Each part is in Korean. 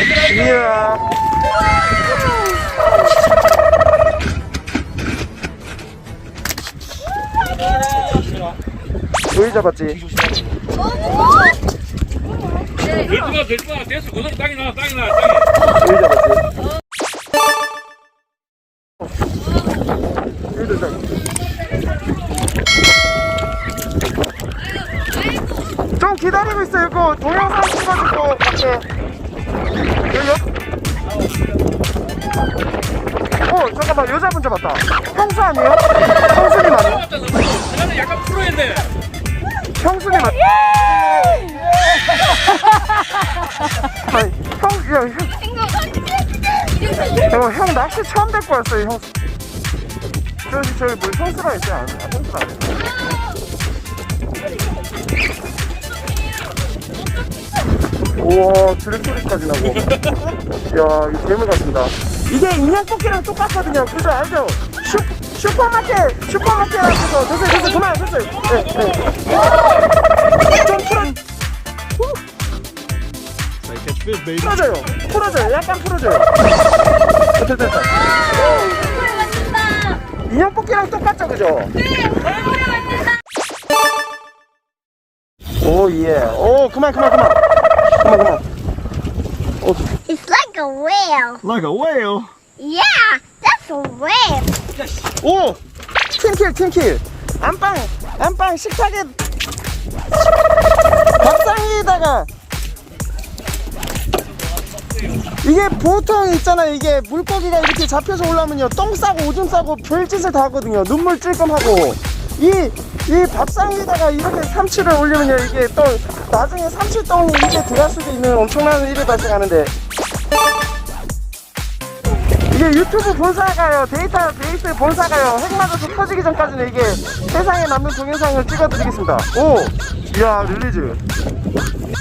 이야. 조이 잡았지? 될거야 될거야 됐어 그대로 땅이 나 땅이 나 땅이 조이 잡았지? 조이도 잡좀 기다리고 있어요. 이거 동영상 찍어주고 밖에. 어 잠깐만 여자분 잡았다. 형수 아니에요? 형수님 아니에요? 나는 약간 프로인데 형수님 아니 아니, 형, 야, 형, 형, 형 낚시 처음 데리고 왔어요, 형. 저기, 저기, 뭐, 선수가 있어요? 아, 선수가 아니에요. 우와, 드랙 소리까지 나고. 이야, 이 괴물 같습니다. 이게 인형 뽑기랑 똑같거든요. 그죠? 알죠? 슈, 슈퍼마켓, 슈퍼마켓 앞에서. 됐어요, 됐어요, 그만, 됐어요. 네, 네. 좀 풀어, 풀어줘요. 풀어줘요. 약간 풀어줘요. 됐다, 됐다. 인형 뽑기랑 똑같죠, 그죠? 오, 예. 오, 그만, 그만, 그만. It's like a whale. like a whale. Yeah, that's a whale. 오! 팀킬, 팀킬. 안방, 안방 식탁에 밥상에다가 이게 보통 있잖아 이게 물고기가 이렇게 잡혀서 올라오면요 똥 싸고 오줌 싸고 별짓을 다 하거든요 눈물 찔끔 하고 이, 이 밥상에다가 이렇게 삼치를 올리면요 이게 또 나중에 삼치똥이 이게 들어갈 수도 있는 엄청난 일이 발생하는데. 이게 유튜브 본사가요 데이터 베이스 본사가요 핵 맞아서 터지기 전까지는 이게 세상에 남는 동영상을 찍어드리겠습니다. 오 이야 릴리즈.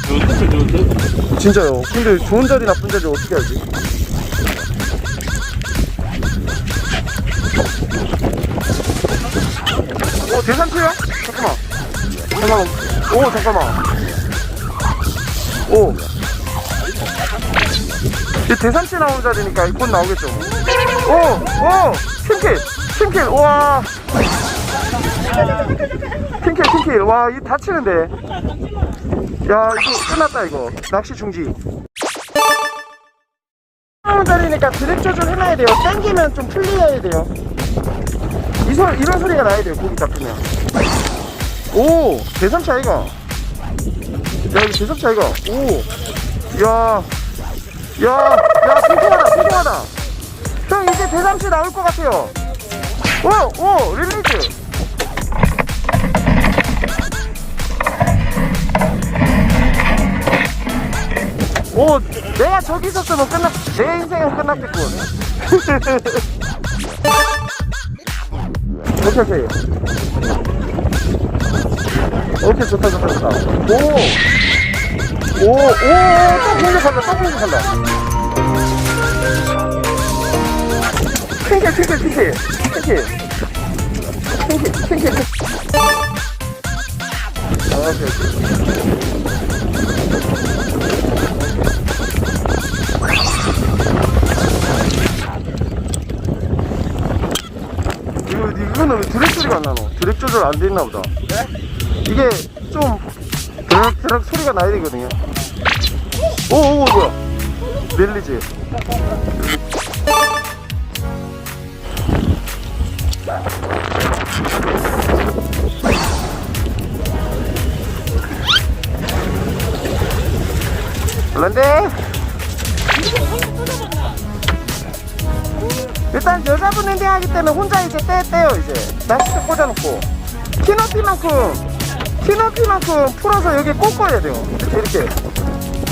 좋은데 좋은데 진짜요? 근데 좋은 자리 나쁜 자리 어떻게 알지 오 대산초요? 잠깐만 잠깐만 오 잠깐만 오 이 대산치 나오는 자리니까 곧 나오겠죠 오! 오! 팀킬! 팀킬! 우와 팀킬 팀킬 와 이거 다치는데 야 이거 끝났다 이거 낚시 중지 나오는 자리니까 드랙 조절 해놔야 돼요 땡기면 좀 풀려야 돼요 이 소, 이런 소리가 나야 돼요 고기 잡히면 오 대삼치 아이가 야 이거 대삼치 아이가 오야 야, 야, 통통하다, 통통하다. 형, 이제 대삼치 나올 것 같아요. 오, 오, 릴리즈. 오, 내가 저기 있었으면 끝났, 내 인생은 끝났겠군. 오케이, 오케이. 오케이, 좋다, 좋다, 좋다. 오! 오, 오, 또 공격한다, 또 공격한다. 핑계, 핑계, 핑계. 핑계, 핑계, 핑계. 아, 오케이, 오케이. 조절 안돼 있나 보다. 이게 좀 드럭 드럭 소리가 나야 되거든요. 오, 오, 뭐야? 릴리즈. 그런데 일단 여자분 엔딩하기 때문에 혼자 이제 떼, 떼요 이제 낚싯대 꽂아놓고 키높이만큼 키높이만큼 풀어서 여기 꽂아야 돼요. 이렇게. 이렇게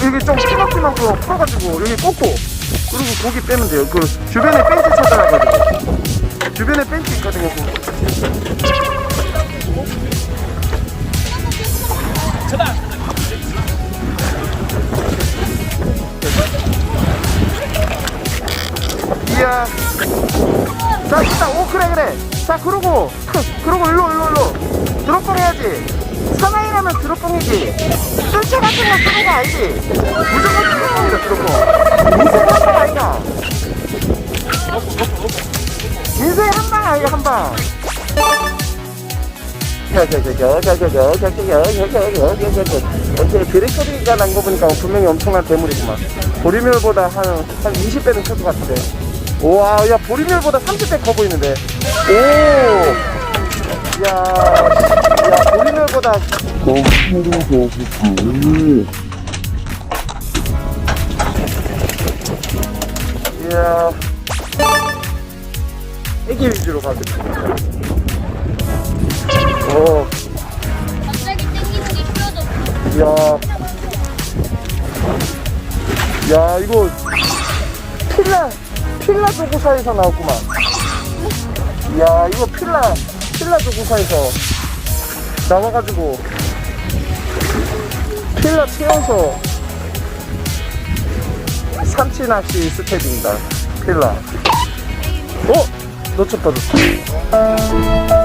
여기 좀 키높이만큼 풀어가지고 여기 꽂고 그리고 고기 빼면 돼요. 그 주변에 벤치 찾아가가지고. 주변에 벤치 있거든요 그. 이야. 자 일단 오 그래 그래. 자 그러고 그러고 일로 일로 일로 드롭걸 해야지 사나이라면 드롭봉이지. 뜰채 같은 거 쓰는 거 아니지? 무조건 드롭봉이다, 드롭봉. 인생 한 방 아이가? 인생 한 방 아이가, 한 방. 어째 드랙 소리가 난 거 보니까 분명히 엄청난 대물이구만. 보리멸보다 한, 한 20배는 클 것 같은데. 우와, 야, 보리멸보다 30배 커 보이는데. 오! 야, 야, 보리멸보다. 이야. 애기 위주로 가겠습니다. 오, 갑자기 땡기는 게 쉬워졌어. 야. 야, 이거 필라, 필라 조구사에서 나왔구만. 야, 이거 필라, 필라 조구사에서 나와가지고 필라 채워서 삼치 낚시 스텝입니다. 필라. 어? 놓쳤다, 놓쳤다.